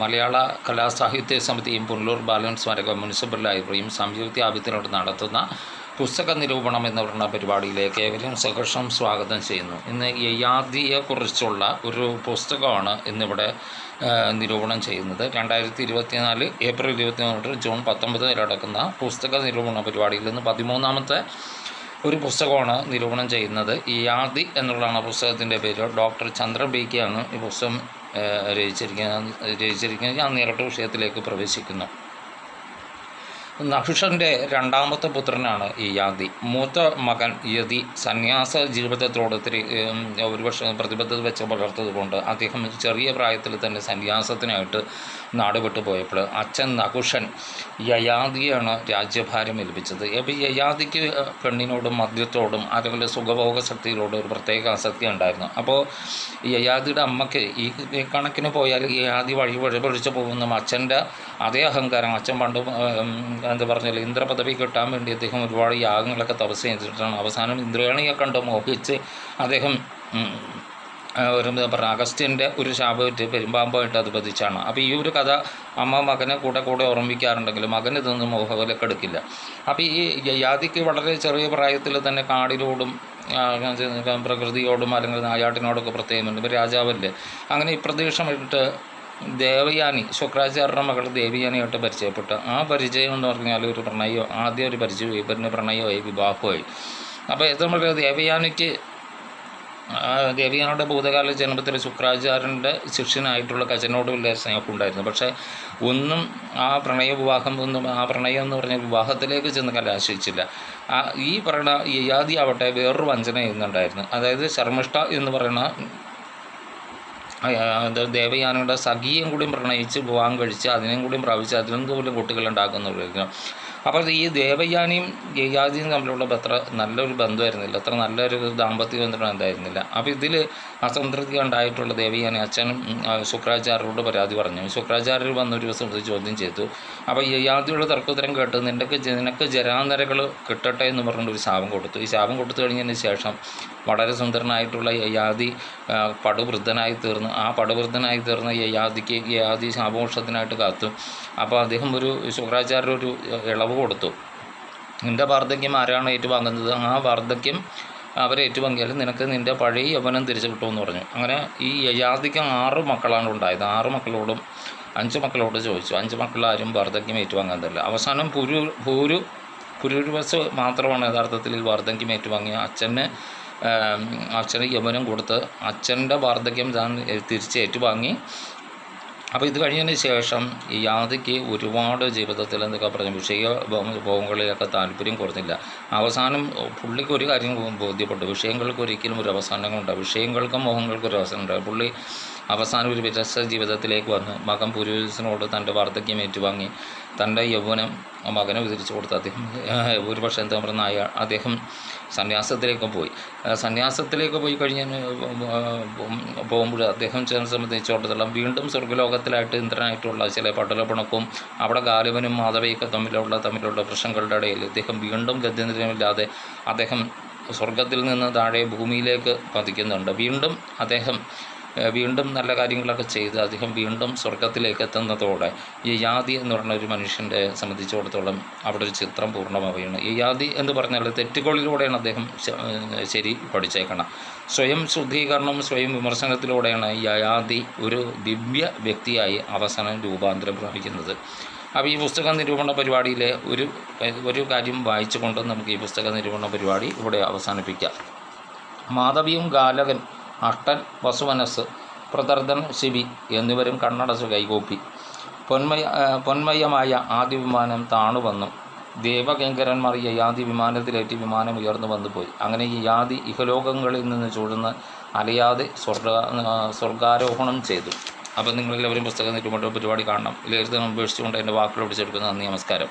മലയാള കലാസാഹിത്യ സമിതിയും പുനലൂർ ബാലൻ സ്മാരക മുനിസിപ്പൽ ലൈബ്രറിയും സംയുക്ത ആഭിമുഖ്യത്തോടെ നടത്തുന്ന പുസ്തക നിരൂപണം എന്ന് പറയുന്ന പരിപാടിയിലേക്ക് ഏവരും സഹർഷം സ്വാഗതം ചെയ്യുന്നു. ഇന്ന് യയാദിയെക്കുറിച്ചുള്ള ഒരു പുസ്തകമാണ് ഇന്നിവിടെ നിരൂപണം ചെയ്യുന്നത്. രണ്ടായിരത്തി ഇരുപത്തിനാല് ഏപ്രിൽ ഇരുപത്തിനാല് ജൂൺ പത്തൊമ്പത് വരെ നടക്കുന്ന പുസ്തക നിരൂപണ പരിപാടിയിൽ നിന്ന് പതിമൂന്നാമത്തെ ഒരു പുസ്തകമാണ് നിരൂപണം ചെയ്യുന്നത്. യാദി എന്നുള്ളതാണ് പുസ്തകത്തിന്റെ പേര്. ഡോക്ടർ ചന്ദ്ര ബേക്കിയാണ് ഈ പുസ്തകം രചിച്ചിരിക്കുന്നത് ഞാൻ നേരിട്ട് വിഷയത്തിലേക്ക് പ്രവേശിക്കുന്നു. നഹുഷന്റെ രണ്ടാമത്തെ പുത്രനാണ് ഈ യാതി മൂത്ത മകൻ യതി സന്യാസ ജീവിതത്തോട് ഒത്തിരി ഒരുപക്ഷെ പ്രതിബദ്ധത വെച്ച് പുലർത്തതുകൊണ്ട് അദ്ദേഹം ചെറിയ പ്രായത്തിൽ തന്നെ സന്യാസത്തിനായിട്ട് നാടുവിട്ടു പോയപ്പോൾ അച്ഛൻ നഹുഷൻ യയാദിയാണ് രാജ്യഭാരം ഏൽപ്പിച്ചത്. അപ്പോൾ യയാദിക്ക് പെണ്ണിനോടും മദ്യത്തോടും അതുപോലെ സുഖഭോഗ ശക്തികളോടും ഒരു പ്രത്യേക ആസക്തി ഉണ്ടായിരുന്നു. അപ്പോൾ യയാദിയുടെ അമ്മയ്ക്ക് ഈ കണക്കിന് പോയാൽ യയാദി വഴി വഴിപൊഴിച്ച് പോകുന്ന അച്ഛന്റെ അതേ അഹങ്കാരം അച്ഛൻ പണ്ട് ഉം, എന്താ പറഞ്ഞാൽ ഇന്ദ്രപദവി കിട്ടാൻ വേണ്ടി അദ്ദേഹം ഒരുപാട് യാഗങ്ങളൊക്കെ തപസ് ചെയ്തിട്ടാണ്. അവസാനം ഇന്ദ്രയാണിയെ കണ്ട് മോഹിച്ച് അദ്ദേഹം ഒരു എന്താ പറയുക അഗസ്ത്യന്റെ ഒരു ശാപമായിട്ട് പെരുമ്പാമ്പായിട്ട് അത് പതിച്ചാണ്. അപ്പോൾ ഈ ഒരു കഥ അമ്മ മകനെ കൂടെ കൂടെ ഓർമ്മിക്കാറുണ്ടെങ്കിലും മകൻ ഇതൊന്നും മോഹവിലക്കെടുക്കില്ല അപ്പോൾ ഈ യാതിക്ക് വളരെ ചെറിയ പ്രായത്തിൽ തന്നെ കാടിലോടും പ്രകൃതിയോടും അല്ലെങ്കിൽ നായാട്ടിനോടൊക്കെ പ്രത്യേകമുണ്ട്. ഇപ്പോൾ രാജാവല്ലേ. അങ്ങനെ പ്രദേശമായിട്ട് ദേവയാനി ശുക്രാചാര്യരുടെ മകൾ ദേവയാനിയായിട്ട് പരിചയപ്പെട്ടു. ആ പരിചയം എന്ന് പറഞ്ഞാൽ ഒരു പ്രണയോ ആദ്യം ഒരു പരിചയം ഇവരിന് പ്രണയമായി വിവാഹമായി. അപ്പോൾ ഏറ്റവും നമ്മൾ ദേവയാനിക്ക് ദേവിയാനോട് ഭൂതകാല ജന്മത്തിൽ ശുക്രാചാര്യന്റെ ശിഷ്യനായിട്ടുള്ള കജനോട് വലിയ സ്നേഹം ഉണ്ടായിരുന്നു പക്ഷേ ഒന്നും ആ പ്രണയ വിവാഹം ഒന്നും ആ പ്രണയം എന്ന് പറഞ്ഞ വിവാഹത്തിലേക്ക് ചെന്ന് കലാശിച്ചില്ല ആ ഈ പറയുന്ന യാതി ആവട്ടെ വേറൊരു വഞ്ചന ചെയ്യുന്നുണ്ടായിരുന്നു അതായത് ശർമ്മിഷ്ഠ എന്ന് പറയുന്ന ദേവയാനയുടെ സഖിയും കൂടി പ്രണയിച്ച് വിവാഹം കഴിച്ച് അതിനെയും കൂടി പ്രാപിച്ച് അതിനും പോലും കുട്ടികളുണ്ടാക്കുന്നവരായിരുന്നു അപ്പോൾ ഈ ദേവയാനിയും യയാദിയും തമ്മിലുള്ള അത്ര നല്ലൊരു ബന്ധമായിരുന്നില്ല. അത്ര നല്ലൊരു ദാമ്പത്യ ബന്ധം ഉണ്ടായിരുന്നില്ല. അപ്പോൾ ഇതിൽ അസംതൃപ്തി ഉണ്ടായിട്ടുള്ള ദേവയാനി അച്ഛനും ശുക്രാചാര്യരോട് പരാതി പറഞ്ഞു. ശുക്രാചാര്യർ വന്നൊരു ദിവസം ഇത് ചോദ്യം ചെയ്തു. അപ്പോൾ യയാദിയുടെ തർക്കോത്തരം കേട്ട്. നിനക്ക് നിനക്ക് ജരാന്തരകൾ കിട്ടട്ടെ എന്ന് പറഞ്ഞിട്ട് ഒരു ശാപം കൊടുത്തു. ഈ ശാപം കൊടുത്തു കഴിഞ്ഞതിന് ശേഷം വളരെ സുന്ദരനായിട്ടുള്ള യാദി പടുവൃദ്ധനായി തീർന്നു. ആ പടവൃദ്ധനായി തീർന്ന യയാദിക്ക് യയാദി ശാപമോക്ഷത്തിനായിട്ട് കാത്തു. അപ്പോൾ അദ്ദേഹം ഒരു ശുക്രാചാര്യ ഒരു ഇളവ് കൊടുത്തു. നിന്റെ വാർദ്ധക്യം ആരാണ് ഏറ്റുവാങ്ങുന്നത്? ആ വാർദ്ധക്യം അവരെ ഏറ്റുവാങ്ങിയാലും നിനക്ക് നിന്റെ പഴയ യവനം തിരിച്ചു കിട്ടുമെന്ന് പറഞ്ഞു. അങ്ങനെ ഈ യയാദിക്ക് ആറ് മക്കളാണ് ഉണ്ടായത്. ആറ് മക്കളോടും അഞ്ച് മക്കളോട് ചോദിച്ചു. അഞ്ച് മക്കളാരും വാർദ്ധക്യം ഏറ്റുവാങ്ങാൻ അവസാനം പുരു ഭൂരു പുരുവസ് മാത്രമാണ് യഥാർത്ഥത്തിൽ വാർദ്ധക്യം ഏറ്റുവാങ്ങിയ അച്ഛന് അച്ഛന് യൗവനം കൊടുത്ത് അച്ഛന്റെ വാർദ്ധക്യം താൻ തിരിച്ച് ഏറ്റുവാങ്ങി. അപ്പോൾ ഇത് കഴിഞ്ഞതിന് ശേഷം ഈ യാതിക്ക് ഒരുപാട് ജീവിതത്തിൽ എന്തൊക്കെ പറഞ്ഞു വിഷയ ഭോഗങ്ങളിലൊക്കെ താല്പര്യം കുറഞ്ഞില്ല. അവസാനം പുള്ളിക്ക് ഒരു കാര്യം ബോധ്യപ്പെട്ടു. വിഷയങ്ങൾക്ക് ഒരിക്കലും ഒരു അവസാനങ്ങളുണ്ട് വിഷയങ്ങൾക്കും മോഹങ്ങൾക്കും ഒരു അവസാനം അവസാനമുണ്ട് പുള്ളി അവസാനം ഒരു വിരസ ജീവിതത്തിലേക്ക് വന്ന്. മകൻ പുരുഷനോട് തന്റെ വാർദ്ധക്യം ഏറ്റുവാങ്ങി. തന്റെ യൗവനം മകനെ മകന് കൊടുത്തു. അദ്ദേഹം ഒരുപക്ഷെ ഒരു പക്ഷേ എന്താ അയാൾ അദ്ദേഹം സന്യാസത്തിലേക്ക് പോയി. സന്യാസത്തിലേക്ക് പോയി കഴിഞ്ഞ് പോകുമ്പോൾ അദ്ദേഹം ചെന്ന് സംബന്ധിച്ചിടത്തോളം വീണ്ടും സ്വർഗലോകത്തിലായിട്ട് ഇന്ദ്രനായിട്ടുള്ള ചില പടലപ്പണക്കും അവിടെ ഗാലുവനും മാധവയൊക്കെ തമ്മിലുള്ള തമ്മിലുള്ള പ്രശ്നങ്ങളുടെ ഇടയിൽ അദ്ദേഹം വീണ്ടും ഗത്യന്തരമില്ലാതെ അദ്ദേഹം സ്വർഗത്തിൽ നിന്ന് താഴെ ഭൂമിയിലേക്ക് പതിക്കുന്നുണ്ട്. വീണ്ടും അദ്ദേഹം വീണ്ടും നല്ല കാര്യങ്ങളൊക്കെ ചെയ്ത് അദ്ദേഹം വീണ്ടും സ്വർഗത്തിലേക്ക് എത്തുന്നതോടെ ഈ യാതി എന്ന് പറഞ്ഞ ഒരു മനുഷ്യന്റെ സംബന്ധിച്ചിടത്തോളം അവിടെ ഒരു ചിത്രം പൂർണമാവുകയാണ്. ഈ യാതി എന്ന് പറഞ്ഞാൽ തെറ്റുകളിലൂടെയാണ് അദ്ദേഹം ശരി പഠിച്ചേക്കണം. സ്വയം ശുദ്ധീകരണം സ്വയം വിമർശനത്തിലൂടെയാണ് ഈ യാതി ഒരു ദിവ്യ വ്യക്തിയായി അവസാനം രൂപാന്തരം പ്രാപിക്കുന്നത്. അപ്പോൾ ഈ പുസ്തക നിരൂപണ പരിപാടിയിലെ ഒരു ഒരു കാര്യം വായിച്ചുകൊണ്ട് നമുക്ക് ഈ പുസ്തക നിരൂപണ പരിപാടി ഇവിടെ അവസാനിപ്പിക്കാം. മാധവിയും ഗാലകൻ അഷ്ടൻ വസുവനസ് പ്രദർദൻ ശിവി എന്നിവരും കണ്ണടച്ച് കൈകൂപ്പി. പൊന്മയ പൊന്മയമായ ആദ്യ വിമാനം താണുവന്നു ദേവകങ്കരന്മാർ യാതി വിമാനത്തിലേറ്റി വിമാനം ഉയർന്നു വന്നു പോയി അങ്ങനെ യാതി ഇഹലോകങ്ങളിൽ നിന്ന് ചൂടുന്ന അലയാതെ സ്വർഗ സ്വർഗാരോഹണം ചെയ്തു. അപ്പോൾ നിങ്ങളെല്ലാവരും പുസ്തകം നിരൂപണ പരിപാടി കാണണം. വിലയിരുത്തൽ ഉപേക്ഷിച്ചുകൊണ്ട് എന്റെ വാക്കുകൾ പിടിച്ചെടുക്കുന്ന നന്ദി നമസ്കാരം.